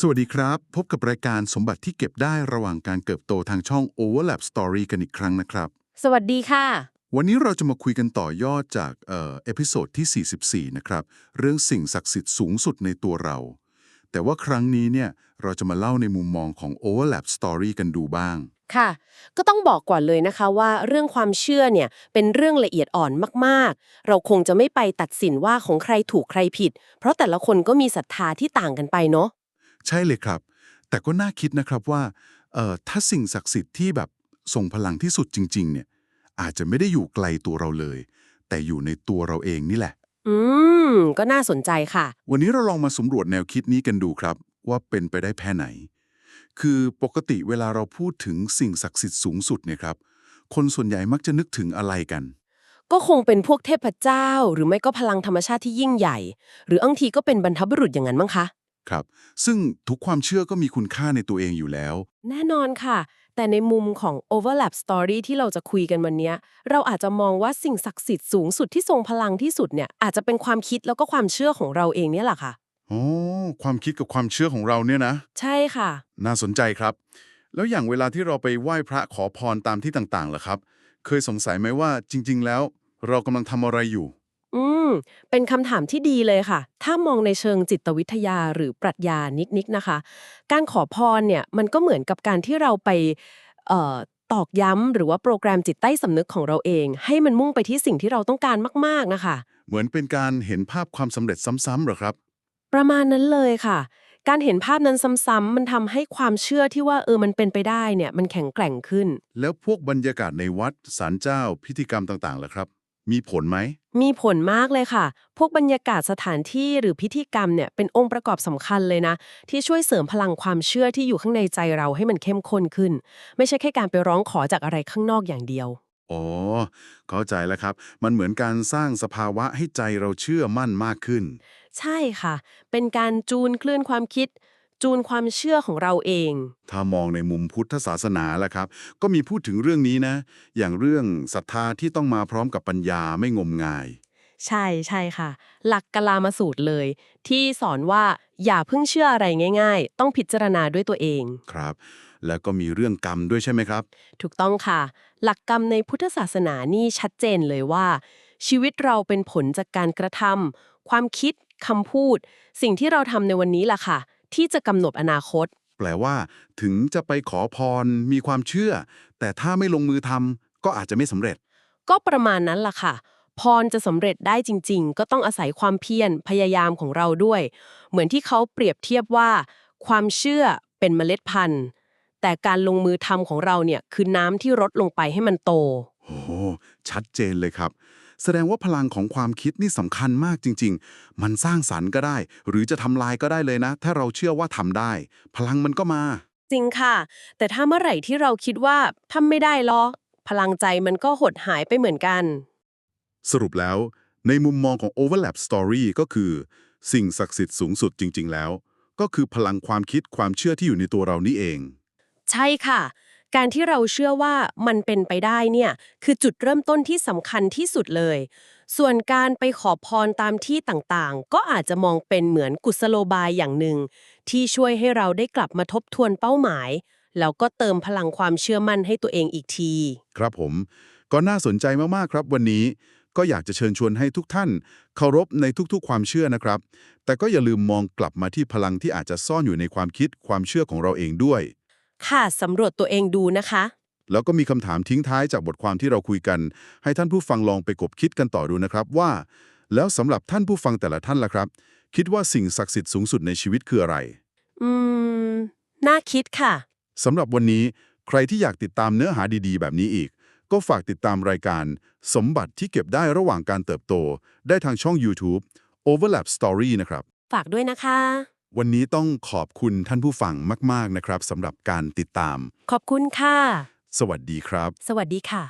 สวัสดีครับ พบกับรายการสมบัติที่เก็บได้ระหว่างการเติบโตทางช่อง Overlap Story กันอีกครั้งนะครับ สวัสดีค่ะ วันนี้เราจะมาคุยกันต่อยอดจากเอ่อเอพิโซดที่ 44 นะครับ เรื่องสิ่งศักดิ์สิทธิ์สูงสุดในตัวเรา แต่ว่าครั้งนี้เนี่ยเราจะมาเล่าในมุมมองของ Overlap Story กันดูบ้าง ค่ะ ก็ต้องบอกก่อนเลยนะคะว่าเรื่องความเชื่อเนี่ยเป็นเรื่องละเอียดอ่อนมากๆ เราคงจะไม่ไปตัดสินว่าของใครถูกใครผิด เพราะแต่ละคนก็มีศรัทธาที่ต่างกันไปเนาะ ใช่เลยครับ แต่ก็น่าคิดนะครับว่าเอ่อถ้าสิ่งศักดิ์สิทธิ์ที่แบบทรงพลังที่สุดจริง ๆ เนี่ย อาจจะไม่ได้อยู่ไกลตัวเราเลย แต่อยู่ในตัวเราเองนี่แหละ อืม ก็น่าสนใจค่ะ วันนี้เราลองมาสำรวจแนวคิดนี้กันดูครับ ว่าเป็นไปได้แค่ไหน คือปกติเวลาเราพูดถึงสิ่งศักดิ์สิทธิ์สูงสุดเนี่ยครับ คนส่วนใหญ่มักจะนึกถึงอะไรกันก็คงเป็นพวกเทพเจ้า หรือไม่ก็พลังธรรมชาติที่ยิ่งใหญ่ หรือบางทีก็เป็นบรรพบุรุษอย่างนั้นมั้งคะ ครับ ซึ่งทุกความเชื่อก็มีคุณค่าในตัวเองอยู่แล้ว แน่นอนค่ะ แต่ในมุมของ overlap story ที่เราจะคุยกันวันเนี้ยเราอาจจะมองว่าสิ่งศักดิ์สิทธิ์สูงสุดที่ทรงพลังที่สุดเนี่ยอาจจะเป็นความคิดแล้วก็ความเชื่อของเราเองเนี่ยแหละค่ะโอ้ความคิดกับความเชื่อของเราเนี่ยนะ ใช่ค่ะ น่าสนใจครับ แล้วอย่างเวลาที่เราไปไหว้พระขอพรตามที่ต่างๆล่ะครับ เคยสงสัยไหมว่าจริง ๆ แล้ว เรากำลังทำอะไรอยู่ อืม เป็นคำถามที่ดีเลยค่ะ ถ้ามองในเชิงจิตวิทยาหรือปรัชญานิกๆนะคะ การขอพรเนี่ยมันก็เหมือนกับการที่เราไปเอ่อตอกย้ำหรือว่าโปรแกรมจิตใต้สำนึกของเราเอง ให้มันมุ่งไปที่สิ่งที่เราต้องการมากๆนะคะ เหมือนเป็นการเห็นภาพความสำเร็จซ้ำๆเหรอครับ ประมาณนั้นเลยค่ะ การเห็นภาพนั้นซ้ำๆมันทำให้ความเชื่อที่ว่าเออมันเป็นไปได้เนี่ยมันแข็งแกร่งขึ้น แล้วพวกบรรยากาศในวัดศาลเจ้าพิธีกรรมต่างๆล่ะครับ มีผลไหม มีผลมากเลยค่ะ พวกบรรยากาศสถานที่หรือพิธีกรรมเนี่ยเป็นองค์ประกอบสำคัญเลยนะ ที่ช่วยเสริมพลังความเชื่อที่อยู่ข้างในใจเราให้มันเข้มข้นขึ้น ไม่ใช่แค่การไปร้องขอจากอะไรข้างนอกอย่างเดียว อ๋อ เข้าใจแล้วครับ มันเหมือนการสร้างสภาวะให้ใจเราเชื่อมั่นมากขึ้น ใช่ค่ะ เป็นการจูนคลื่นความคิด จูนความเชื่อของเราเอง ถ้ามองในมุมพุทธศาสนาล่ะครับ ก็มีพูดถึงเรื่องนี้นะ อย่างเรื่องศรัทธาที่ต้องมาพร้อมกับปัญญาไม่งมงาย ใช่ใช่ค่ะ หลักกลามาสูตรเลย ที่สอนว่าอย่าเพิ่งเชื่ออะไรง่าย ๆ ต้องพิจารณาด้วยตัวเองครับ แล้วก็มีเรื่องกรรมด้วยใช่ไหมครับ ถูกต้องค่ะ หลักกรรมในพุทธศาสนานี่ชัดเจนเลยว่า ชีวิตเราเป็นผลจากการกระทำความคิดคำพูด สิ่งที่เราทำในวันนี้ล่ะค่ะ ที่จะกำหนดอนาคต แปลว่า ถึงจะไปขอพร มีความเชื่อ แต่ถ้าไม่ลงมือทำก็อาจจะไม่สำเร็จ ก็ประมาณนั้นล่ะค่ะ พรจะสำเร็จได้จริง ๆ ก็ต้องอาศัยความเพียรพยายามของเราด้วย เหมือนที่เขาเปรียบเทียบว่า ความเชื่อเป็นเมล็ดพันธุ์ แต่การลงมือทำของเราเนี่ยคือน้ำที่รดลงไปให้มันโต โอ้โหชัดเจนเลยครับ แสดงว่าพลังของความคิดนี่สำคัญมากจริง ๆ มันสร้างสรรค์ก็ได้ หรือจะทำลายก็ได้เลยนะ ถ้าเราเชื่อว่าทำได้ พลังมันก็มา จริงค่ะ แต่ถ้าเมื่อไหร่ที่เราคิดว่าทำไม่ได้หรอกพลังใจมันก็หดหายไปเหมือนกัน สรุปแล้ว ในมุมมองของ Overlap Story ก็คือ สิ่งศักดิ์สิทธิ์สูงสุดจริง ๆ แล้ว ก็คือพลังความคิดความเชื่อที่อยู่ในตัวเรานี่เอง ใช่ค่ะ การที่เราเชื่อว่ามันเป็นไปได้เนี่ยคือจุดเริ่มต้นที่สำคัญที่สุดเลย ส่วนการไปขอพรตามที่ต่างๆ ก็อาจจะมองเป็นเหมือนกุศโลบายอย่างหนึ่ง ที่ช่วยให้เราได้กลับมาทบทวนเป้าหมาย แล้วก็เติมพลังความเชื่อมั่นให้ตัวเองอีกที ครับผม ก็น่าสนใจมากๆครับวันนี้ก็อยากจะเชิญชวนให้ทุกท่าน เคารพในทุกๆ ความเชื่อนะครับ แต่ก็อย่าลืมมองกลับมาที่พลังที่อาจจะซ่อนอยู่ในความคิดความเชื่อของเราเองด้วย ค่ะสำรวจตัวเองดูนะคะ แล้วก็มีคำถามทิ้งท้ายจากบทความที่เราคุยกัน ให้ท่านผู้ฟังลองไปกบคิดกันต่อดูนะครับว่า แล้วสำหรับท่านผู้ฟังแต่ละท่านล่ะครับ คิดว่าสิ่งศักดิ์สิทธิ์สูงสุดในชีวิตคืออะไร อืม น่าคิดค่ะ สำหรับวันนี้ใครที่อยากติดตามเนื้อหาดีๆ แบบนี้อีก ก็ฝากติดตามรายการ สมบัติที่เก็บได้ระหว่างการเติบโต ได้ทางช่อง YouTube Overlap Story นะครับ ฝากด้วยนะคะ วันนี้ต้องขอบคุณท่านผู้ฟังมาก ๆ นะครับสำหรับการติดตาม ขอบคุณค่ะ สวัสดีครับ สวัสดีค่ะ